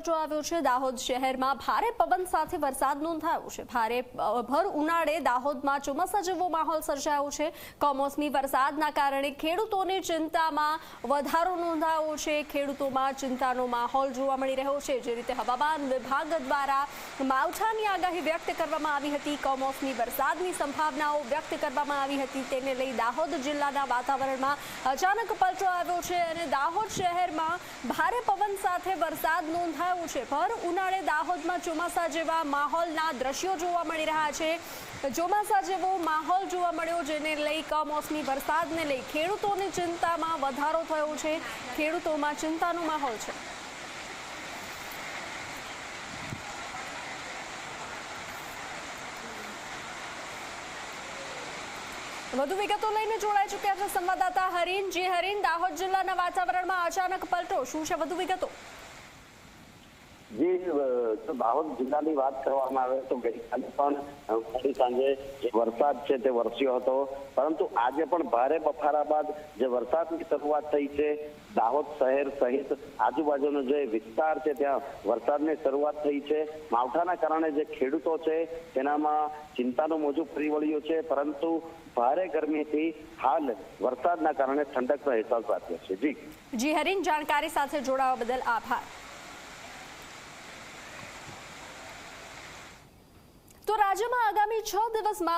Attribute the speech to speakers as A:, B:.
A: પલટો આવ્યો છે. દાહોદ શહેરમાં ભારે પવન સાથે વરસાદ નોંધાયો છે. ભારે ભર ઉનાળે દાહોદમાં ચોમાસા જેવો માહોલ સર્જાયો છે. કમોસમી વરસાદના કારણે ખેડૂતોની ચિંતામાં વધારો નોંધાયો છે. ખેડૂતોમાં ચિંતાનો માહોલ જોવા મળી રહ્યો છે. જે રીતે હવામાન વિભાગ દ્વારા માવઠાની આગાહી વ્યક્ત કરવામાં આવી હતી. કમોસમી વરસાદની સંભાવનાઓ વ્યક્ત કરવામાં આવી હતી. તેને લઈ દાહોદ જિલ્લાના વાતાવરણમાં અચાનક પલટો આવ્યો છે અને દાહોદ શહેરમાં ભારે પવન સાથે વરસાદ નોંધાયો છે. ભર ઉનાળે દાહોદમાં ચોમાસા જેવા માહોલના દ્રશ્યો જોવા મળી રહ્યા છે. ચોમાસા જેવો માહોલ જોવા મળ્યો જેને લઈ કમોસમી વરસાદને લઈ ખેડૂતોની ચિંતામાં વધારો થયો છે. ખેડૂતોમાં ચિંતાનો માહોલ છે. વધુ વિગતો લઈને જોડાઈ ચુક્યા છે સંવાદદાતા હરીન. જી હરીન, દાહોદ જિલ્લાના વાતાવરણમાં અચાનક પલટો. શું છે વધુ વિગતો?
B: જે દાહોદ જિલ્લાની વાત કરવામાં આવે તો ગઈકાલે પણ મોડી સાંજે જે વરસાદ છે તે વરસ્યો હતો. પરંતુ આજે પણ ભારે બફારા બાદ જે વરસાદની શરૂઆત થઈ છે, દાહોદ શહેર સહિત આજુબાજુનો જે વિસ્તાર છે ત્યાં વરસાદની શરૂઆત થઈ છે. માવઠાના કારણે જે ખેડૂતો છે, તેનામાં ચિંતાનું મોજું ફરી વળ્યું છે. પરંતુ ભારે ગરમીથી હાલ વરસાદના કારણે ઠંડકનો અહેસાસ આપ્યો છે. જી.
A: જી, હરીન જાણકારી સાથે જોડાવા બદલ આભાર. તો રાજ્યમાં આગામી છ દિવસમાં